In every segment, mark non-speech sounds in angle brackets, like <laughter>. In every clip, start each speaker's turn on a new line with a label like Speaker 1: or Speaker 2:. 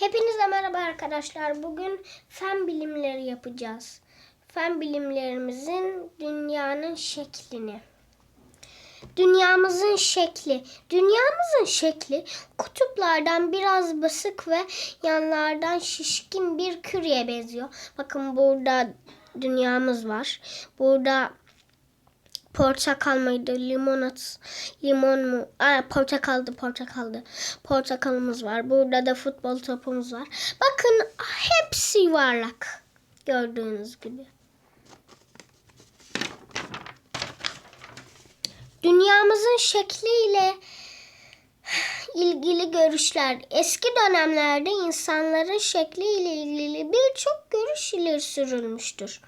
Speaker 1: Hepinize merhaba arkadaşlar. Bugün fen bilimleri yapacağız. Fen bilimlerimizin dünyanın şeklini. Dünyamızın şekli. Dünyamızın şekli kutuplardan biraz basık ve yanlardan şişkin bir küreye benziyor. Bakın burada dünyamız var. Burada portakal mıydı, limonat, limon mu? Aa, portakaldı, portakaldı. Portakalımız var. Burada da futbol topumuz var. Bakın hepsi yuvarlak. Gördüğünüz gibi. Dünyamızın şekliyle ilgili görüşler. Eski dönemlerde insanların şekliyle ilgili birçok görüş ileri sürülmüştür.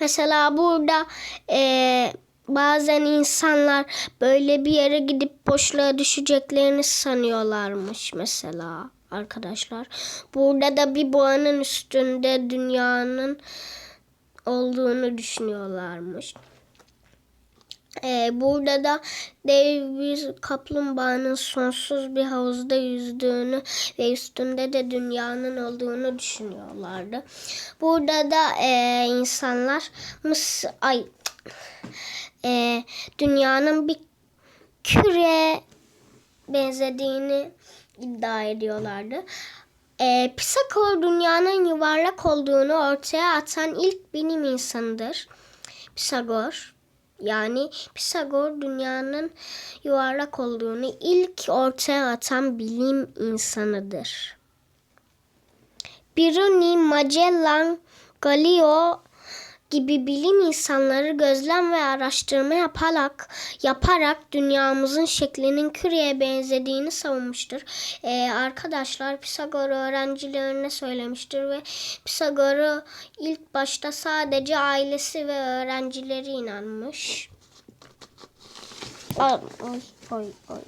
Speaker 1: Mesela burada eee, bazen insanlar böyle bir yere gidip boşluğa düşeceklerini sanıyorlarmış mesela arkadaşlar. Burada da bir boğanın üstünde dünyanın olduğunu düşünüyorlarmış. Ee, burada da dev bir kaplumbağanın sonsuz bir havuzda yüzdüğünü ve üstünde de dünyanın olduğunu düşünüyorlardı. Burada da e, insanlar mıs ay e, dünyanın bir küre benzediğini iddia ediyorlardı. E, Pisagor dünyanın yuvarlak olduğunu ortaya atan ilk bilim insanıdır. Pisagor yani Pisagor dünyanın yuvarlak olduğunu ilk ortaya atan bilim insanıdır. Biruni, Magellan, Galileo gibi bilim insanları gözlem ve araştırma yaparak yaparak dünyamızın şeklinin küreye benzediğini savunmuştur. Ee, arkadaşlar Pisagor öğrencilerine söylemiştir ve Pisagor'u ilk başta sadece ailesi ve öğrencileri inanmış. Ay, ay, ay, ay.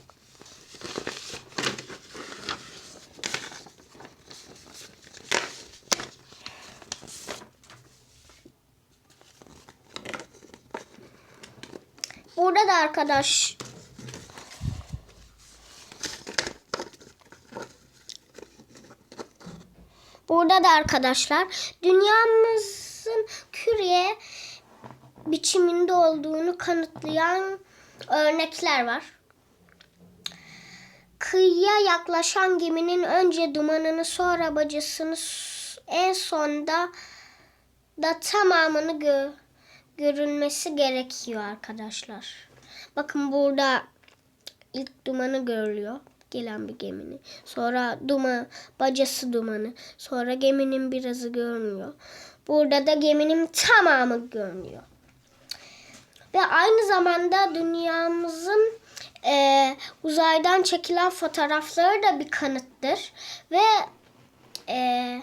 Speaker 1: Burada da arkadaş Burada da arkadaşlar dünyamızın küreye biçiminde olduğunu kanıtlayan örnekler var. Kıyıya yaklaşan geminin önce dumanını sonra bacasını en sonda da tamamını gö- görünmesi gerekiyor arkadaşlar. Bakın burada ilk dumanı görülüyor. Gelen bir geminin. Sonra duman, bacası dumanı. Sonra geminin birazı görünüyor. Burada da geminin tamamı görünüyor. Ve aynı zamanda dünyamızın eee, uzaydan çekilen fotoğrafları da bir kanıttır. Ve eee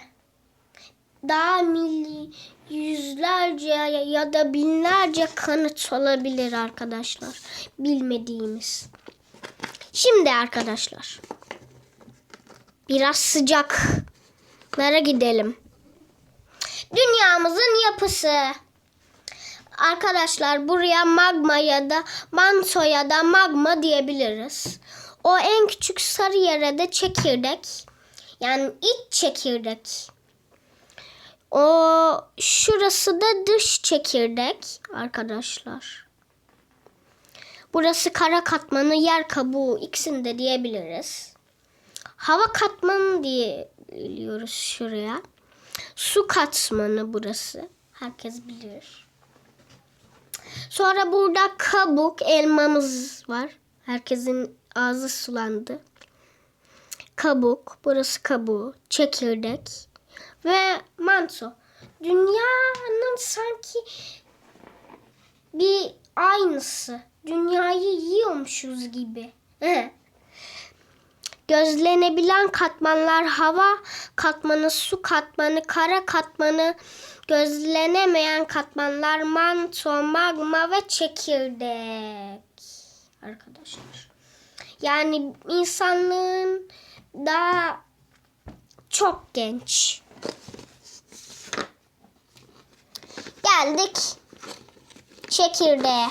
Speaker 1: daha milli yüzlerce ya da binlerce kanıt olabilir arkadaşlar. Bilmediğimiz. Şimdi arkadaşlar biraz sıcaklara gidelim. Dünyamızın yapısı. Arkadaşlar buraya magma ya da manto ya da magma diyebiliriz. O en küçük sarı yere de çekirdek. Yani iç çekirdek. O şurası da dış çekirdek arkadaşlar. Burası kara katmanı, yer kabuğu ikisini de diyebiliriz. Hava katmanı diyebiliyoruz şuraya. Su katmanı burası. Herkes bilir. Sonra burada kabuk elmamız var. Herkesin ağzı sulandı. Kabuk, burası kabuğu, çekirdek ve manto. Dünyanın sanki bir aynısı. Dünyayı yiyormuşuz gibi. <laughs> Gözlenebilen katmanlar hava katmanı, su katmanı, kara katmanı, gözlenemeyen katmanlar manto, magma ve çekirdek. Arkadaşlar. Yani insanlığın daha çok genç. Geldik çekirdeğe.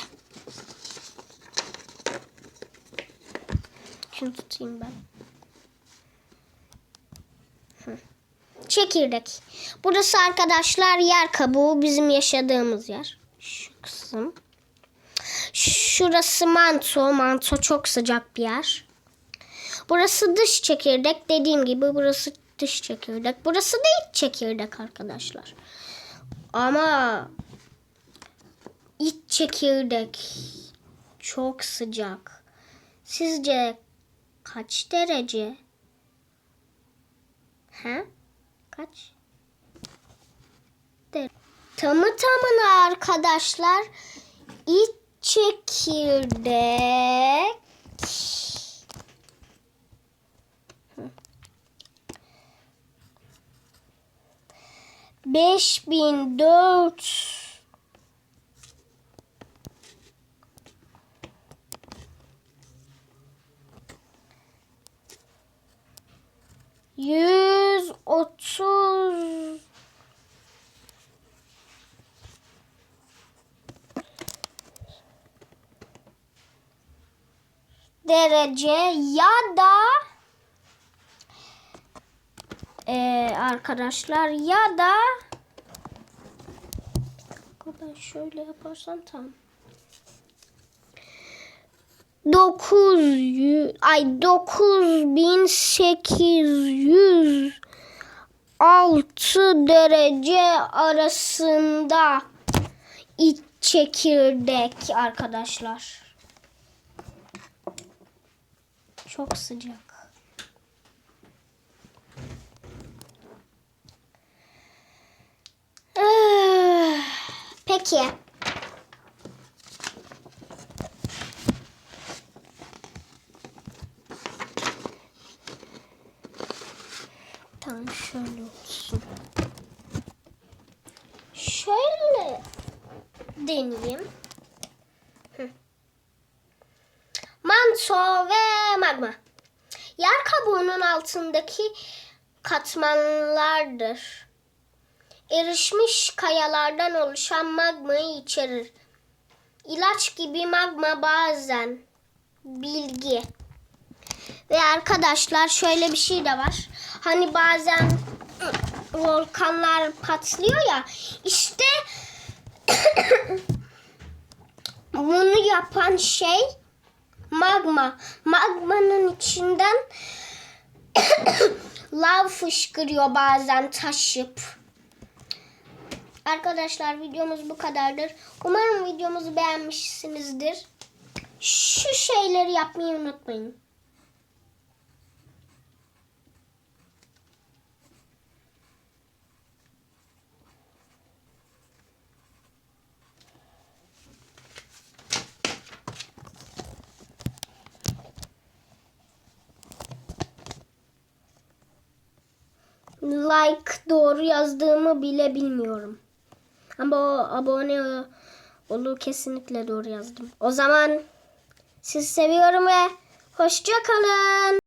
Speaker 1: Şunu tutayım ben. Çekirdek. Burası arkadaşlar yer kabuğu bizim yaşadığımız yer. Şu kısım. Şurası manto. Manto çok sıcak bir yer. Burası dış çekirdek. Dediğim gibi burası dış çekirdek. Burası da iç çekirdek arkadaşlar. Ama iç çekirdek çok sıcak. Sizce kaç derece? He? Kaç? De Tamı tamına arkadaşlar iç çekirdek 5004 Yüz otuz. Derece ya da Ee, arkadaşlar ya da ben şöyle yaparsam tamam. 900 ay 9806 derece arasında iç çekirdek arkadaşlar. Çok sıcak. <sighs> Peki. Tamam şöyle olsun. Şöyle deneyeyim. Hı. Manto ve magma. Yer kabuğunun altındaki katmanlardır. Erişmiş kayalardan oluşan magmayı içerir. İlaç gibi magma bazen bilgi. Ve arkadaşlar şöyle bir şey de var. Hani bazen volkanlar patlıyor ya. İşte <coughs> bunu yapan şey magma. Magmanın içinden <coughs> lav fışkırıyor bazen taşıp. Arkadaşlar videomuz bu kadardır. Umarım videomuzu beğenmişsinizdir. Şu şeyleri yapmayı unutmayın. like doğru yazdığımı bile bilmiyorum. Ama o abone olu kesinlikle doğru yazdım. O zaman sizi seviyorum ve hoşça kalın.